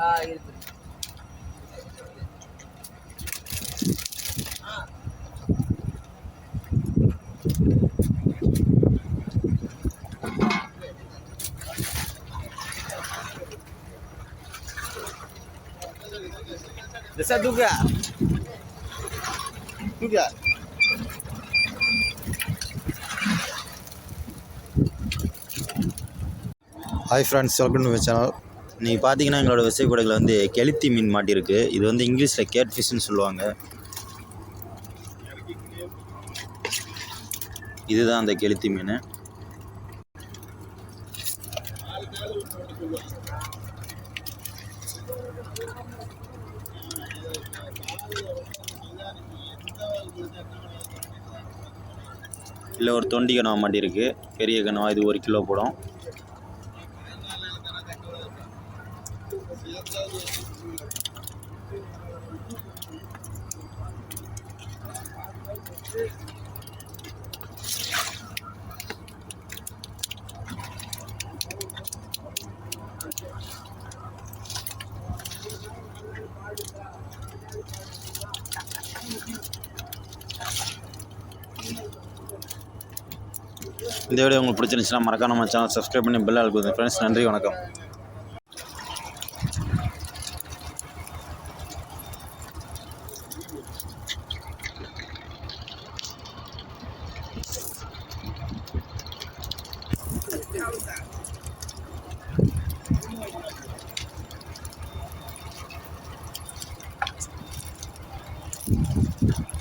ஆ இருக்கு Bisa juga. Juga. Hi friends welcome to my channel நீங்கள் பார்த்தீங்கன்னா எங்களோட விசைக்கூடையில் வந்து கெளுத்தி மீன் மாட்டியிருக்கு இது வந்து இங்கிலீஷில் கேட் ஃபிஷ்னு சொல்லுவாங்க. இதுதான் அந்த கெளுத்தி மீன். இல்லை ஒரு தொண்டி கனவா மாட்டியிருக்கு பெரிய கனவா இது ஒரு கிலோ போடும். இந்த வீடியோ உங்களுக்கு பிடிச்சிருந்துச்சுன்னா மறக்காம நம்ம சேனல் சப்ஸ்கிரைப் பண்ணி பெல் அழுக்குது ஃப்ரெண்ட்ஸ் நன்றி வணக்கம். ハハハ。